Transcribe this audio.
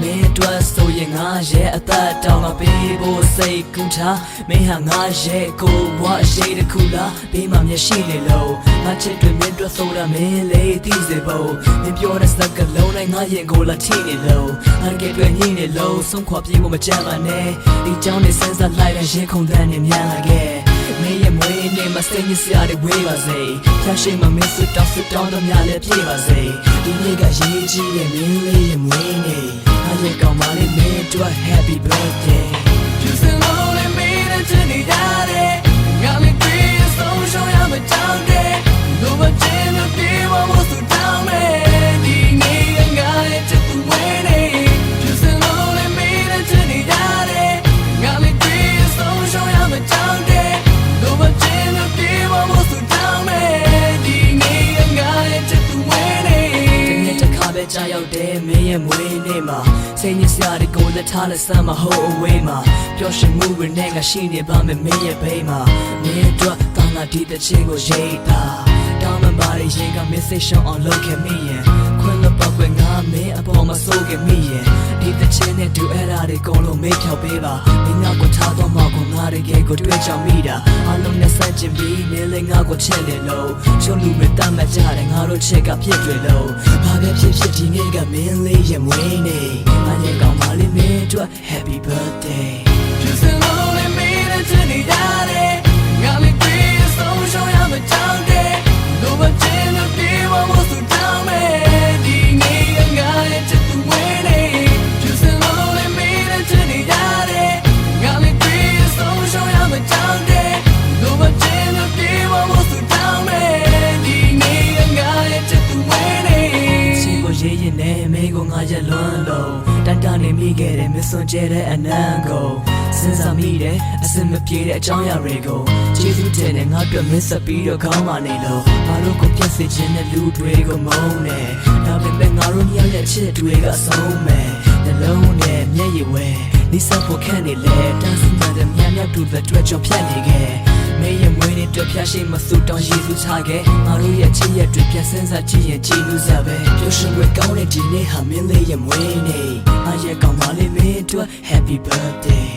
မင်းအတွက်ဆိုရင်ငါရဲ့အသက်တောင်မပေးဖို့စိတ်ကူးထားမင်းဟာငါရဲ့ကိုဘွားရှိတစ်ခုလားဘေးမှာမျက်ရှိနေလို့ငါချစ်တွေမင်းအတွက်ဆိုတာမင်းလေးသိစေဖို့မင်းပြောတဲ့စကားလုံးနဲ့ငါရင်ကိုလာထိနေလို့အန်ကဲတွေညင်းနေလို့ဆုံးခွာပြေးဖို့မကြမ်းပါနဲ့ဒီကြောင်းနဲ့စဉ်းစားလိုက်တဲ့ရင်ခုန်တဲ့နေမြန်လာခဲ့ မင်းရဲ့မွေးနေ့မှာစိတ်ညစ်စရာတွေဝေးပါစေဖျားရှိမှမင်းစွတ်တောင်းစွတ်တောင်းတော့များလည်းပြေပါစေဒီနေ့ကရေးကြီးတဲ့မင်းလေးရဲ့မွေးနေ့အားရကောင်းပါလေမင်းတို့ Happy birthday ပဲကြာရောက်တယ်မင်းရဲ့မွေးနေ့မှာစိတ်ညစ်စရာတွေကိုလက်ထားလက်ဆမ်းမဟုတ်အဝေးမှာပျော်ရွှင်မှုတွေနဲ့ငါရှိနေပါမယ်မင်းရဲ့ဘေးမှာမင်းအတွက်ကောင်းတာဒီတဲ့ချင်းကိုရိတ်တာတောင်းမှပါရဲ့ရင်က message on လုပ်ခဲ့မိရင်ခွင့်လို့ပောက်ွယ်ငါ မင်းအပေါ်မှာစိုးခဲ့မိရင်ဒီတဲ့ချင်းနဲ့တူအဲ့ဒါတွေကုန်လို့မေ့ဖြောက်ပေးပါမင်းငါကိုထားတော့မှကိုငါတကယ်ကိုတွေ့ချောင်မိတာအလုံးနဲ့စัจကျင်ပြီးမင်းလည်းငါကိုချစ်တယ်လို့ချုံလူပဲတတ်မှတ်ကြတယ်ငါတို့ချစ်ကဖြစ်တွေလို့ဘာပဲဖြစ်ဖြစ်ဒီနေ့ကမင်းလေးရဲ့မွေးနေ့ငါရဲ့ကောင်းပါလိမ့်မင်းတို့ Happy birthday Just a lonely man and Jenny daddy လွန်းလို့တန်တနေမိခဲ့တဲ့မစွန်ကျဲတဲ့အနံကိုစဉ်းစားမိတဲ့အစင်မပြေတဲ့အကြောင်းအရာတွေကိုကျေးဇူးတင်နဲ့ငါတို့မင်းဆက်ပြီးတော့ခေါင်းမနေလို့ငါတို့ကိုပြည့်စည်ခြင်းနဲ့လူတွေကိုမုန်းနေဒါပေမဲ့ငါတို့ညရဲ့ချစ်တွေကအဆုံးမဲ့နှလုံးနဲ့မျက်ရည်ဝဲနေစဖို့ခံနေလေတန်းစီမှတဲ့မြန်မြတ်တူတဲ့တွေ့ကြောင့်ဖြတ်နေခဲ့မေရဲ့မွေး နေ့တွေ့ဖျားရှိမဆူတောင်းယေရှုချခဲ့ငါတို့ရဲ့ချစ်ရက်တွေပြန်စင်းစားကြည့်ရင်ကြည်လူစားပဲပျော်ရွှင်ွယ်ကောင်းတဲ့ဒီနေ့ဟာမင်းလေးရဲ့မွေးနေ့အားရကောင်းပါလိမ့်မင်းတို့ Happy birthday